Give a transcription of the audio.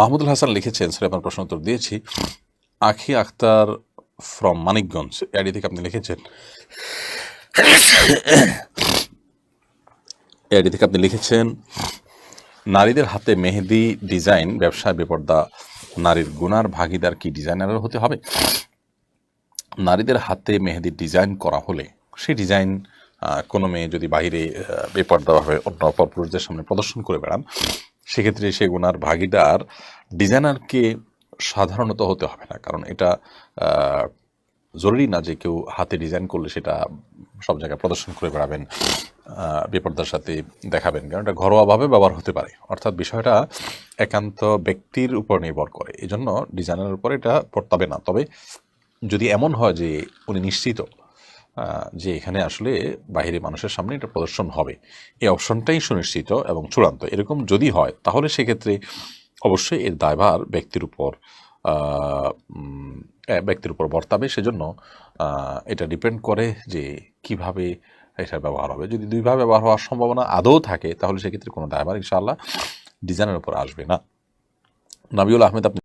মাহমুদুল হাসান লিখেছেন স্যার আপনার প্রশ্ন উত্তর দিয়েছি আখি আখতার ফ্রম মানিকগঞ্জ এডি থেকে আপনি লিখেছেন? এডি থেকে আপনি লিখেছেন নারীদের হাতে মেহেদি ডিজাইন ব্যবসায় বেপর্দা নারীর গুনার ভাগিদার কি ডিজাইনার হতে হবে? নারীদের হাতে মেহেদি ডিজাইন করা হলে সেই ডিজাইন কোনো মেয়ে যদি বাইরে আহ, বেপর্দাভাবে অন্য পরপুরুষদের সামনে প্রদর্শন করে বেড়ান সেক্ষেত্রে সে গুনার ভাগিদার ডিজাইনারকে সাধারণত হতে হবে না। কারণ এটা জরুরি না যে কেউ হাতে ডিজাইন করলে সেটা সব জায়গায় প্রদর্শন করে বেড়াবেন বেপর্দার সাথে দেখাবেন। কারণ এটা ঘরোয়াভাবে ব্যবহার হতে পারে। অর্থাৎ বিষয়টা একান্ত ব্যক্তির উপর নির্ভর করে। এই জন্য ডিজাইনের উপর এটা পড়তাবে না। তবে যদি এমন হয় যে উনি নিশ্চিত যে এখানে আসলে বাইরে মানুষের সামনে এটা প্রদর্শন হবে। এই অপশনটাই সুনিশ্চিত এবং চূড়ান্ত। এরকম যদি হয়, তাহলে সেক্ষেত্রে অবশ্যই এর দায়ভার ব্যক্তির উপর ব্যক্তির উপর বর্তাবে। সেজন্য এটা ডিপেন্ড করে যে কীভাবে এটা ব্যবহার হবে। যদি দুইভাবে ব্যবহার হওয়ার সম্ভাবনা আদৌ থাকে, তাহলে সেক্ষেত্রে কোনো দায়ভার ইনশাআল্লাহ ডিজাইনের উপর আসবে না। নাবিউল আহমেদ, আপনি